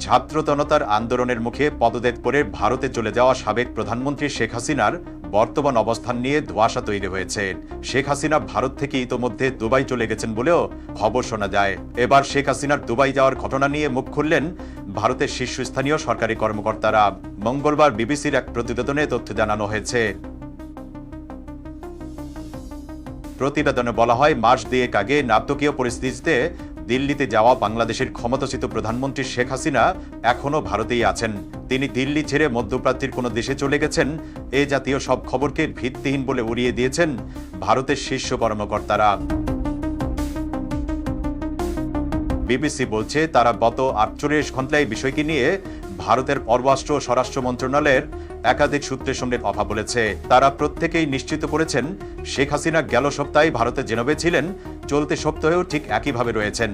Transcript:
ছাত্রজনতার আন্দোলনের মুখে পদত্যাগ করে ভারতে চলে যাওয়া সাবেক প্রধানমন্ত্রী শেখ হাসিনার বর্তমান অবস্থান নিয়ে ধোঁয়াশা তৈরি হয়েছে। শেখ হাসিনা ভারত থেকে ইতোমধ্যে দুবাই চলে গেছেন বলেও খবর শোনা যায়। এবার শেখ হাসিনার দুবাই যাওয়ার ঘটনা নিয়ে মুখ খুললেন ভারতের শীর্ষস্থানীয় সরকারি কর্মকর্তারা। মঙ্গলবার বিবিসির এক প্রতিবেদনে তথ্য জানানো হয়েছে। প্রতিবেদনে বলা হয়, মাস দুয়েক আগে নাটকীয় পরিস্থিতিতে দিল্লিতে যাওয়া বাংলাদেশের ক্ষমতাসীত প্রধানমন্ত্রী শেখ হাসিনা এখনও ভারতেই আছেন। তিনি দিল্লি ছেড়ে মধ্যপ্রাচ্যের কোনো দেশে চলে গেছেন। এ জাতীয় সব খবরকে ভিত্তিহীন বলে উড়িয়ে দিয়েছেন ভারতের শীর্ষ কর্মকর্তারা। বিবিসি বলছে, তারা গত আটচল্লিশ ঘন্টায় বিষয়টি নিয়ে ভারতের পররাষ্ট্র স্বরাষ্ট্র মন্ত্রণালয়ের একাধিক সূত্রের সঙ্গে কথা বলেছে। তারা প্রত্যেকেই নিশ্চিত করেছেন, শেখ হাসিনা গেল সপ্তাহে ভারতে জেনবে ছিলেন, চলতি সপ্তাহেও ঠিক একইভাবে রয়েছেন।